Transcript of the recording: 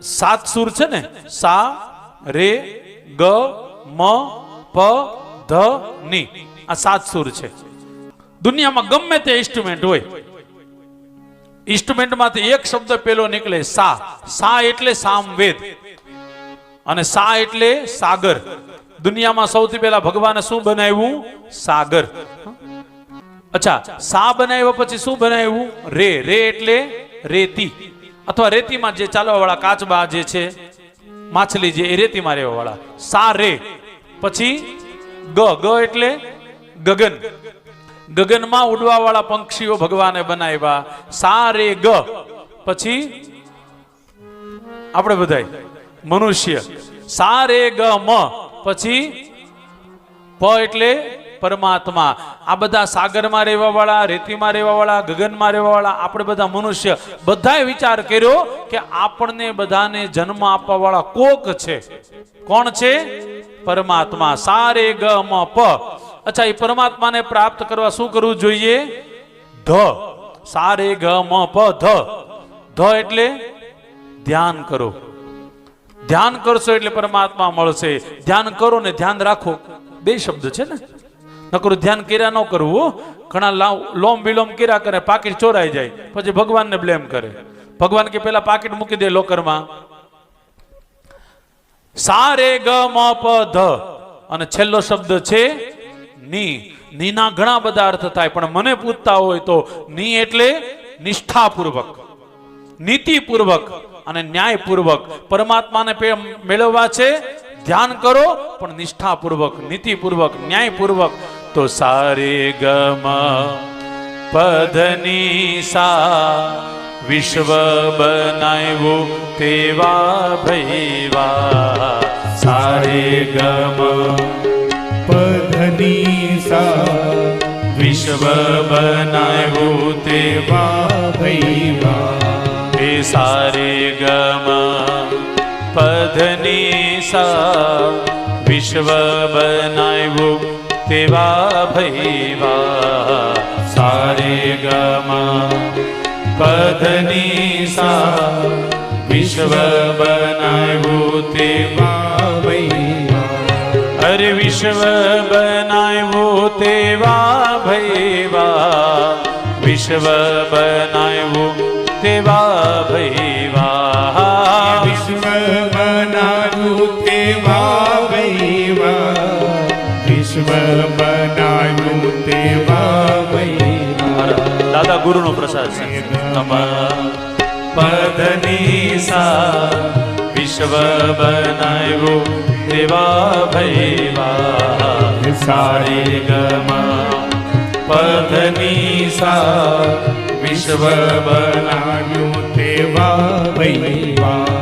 સાત સુર છે ને? સા, રે, ગ, મ, પ, ધ, ની. આ સાત સુર છે. દુનિયામાં ગમે તે ઇન્સ્ટ્રુમેન્ટ હોય. ઇન્સ્ટ્રુમેન્ટમાંથી એક શબ્દ પેલો નીકળે સા. સા એટલે સામવેદ. અને સા એટલે સાગર. દુનિયામાં સૌથી પહેલા ભગવાને શું બનાવ્યું? સાગર. અચ્છા, સા બનાવ્યા પછી શું બનાવ્યું? રે. રે એટલે રેતી. અથવા રેતીમાં જે ચાલવા વાળા કાચબા જે છે, માછલી જે, એ રેતીમાં રહેવા વાળા સા રે. પછી ગ ગ એટલે ગગન. ગગનમાં ઉડવા વાળા પંક્ષીઓ ભગવાને બનાવ્યા. સા રે ગ. પછી આપણે બધાય મનુષ્ય. સા રે ગ મ. પછી પ એટલે પરમાત્મા. આ બધા સાગરમાં રહેવા વાળા રેતીમાં રહેવા વાળા ગગનમાં રહેવા વાળા આપણે બધા મનુષ્ય બધાએ વિચાર કર્યો કે આપણને બધાને જન્મ આપવા વાળા કોક છે. કોણ છે? પરમાત્મા. સારે ગ મ પ. અચ્છા, એ પરમાત્માને પ્રાપ્ત કરવા શું કરવું જોઈએ? ધ. સા રે ગ મ પ, ધ. ધ એટલે ધ્યાન કરો. ધ્યાન કરશો એટલે પરમાત્મા મળશે. ધ્યાન કરો ને ધ્યાન રાખો. બે શબ્દ છે ને? નકરું ધ્યાન કર્યા ન કરવું. ઘણા લોમ વિલોમ કર્યા કરે, પાકીટ ચોરાઈ જાય. પછી ભગવાનને બ્લેમ કરે. ભગવાન કે પેલા પાકીટ મૂકી દે લોકરમાં. સારે ગ મ પ ધ. અને છેલ્લો શબ્દ છે, ની. નીના ઘણા બધા અર્થ થાય, પણ મને પૂછતા હોય તો ની એટલે નિષ્ઠાપૂર્વક, નીતિપૂર્વક અને ન્યાયપૂર્વક. પરમાત્માને મેળવવા છે, ધ્યાન કરો, પણ નિષ્ઠાપૂર્વક, નીતિપૂર્વક, ન્યાયપૂર્વક. તો સારે ગમ પધની સા વિશ્વ બનાવ્યું તેવા ભૈવા. સારે ગમ પધની સા વિશ્વ બનાવ્યું તેવા ભૈવા. તે સારે ગમ પધની સા વિશ્વ બનાવ્યું તેવા ભૈવા સારે ગમા પધની સા વિશ્વ બનાવ્યું તેવા ભૈવા અરે વિશ્વ બનાવ્યું તેવા ભૈવા વિશ્વ બનાવ્યું તેવા ભૈવા વિશ્વ બનાવ્યું તેવા ભૈવા વિશ્વ બનાવ્યું તેવા દાદા ગુરુનો પ્રસાદ છે પદની સા વિશ્વ બનાવ્યો દેવા ભૈવા સારે ગમા પદની સા વિશ્વ બનાવ્યું દેવા ભૈવા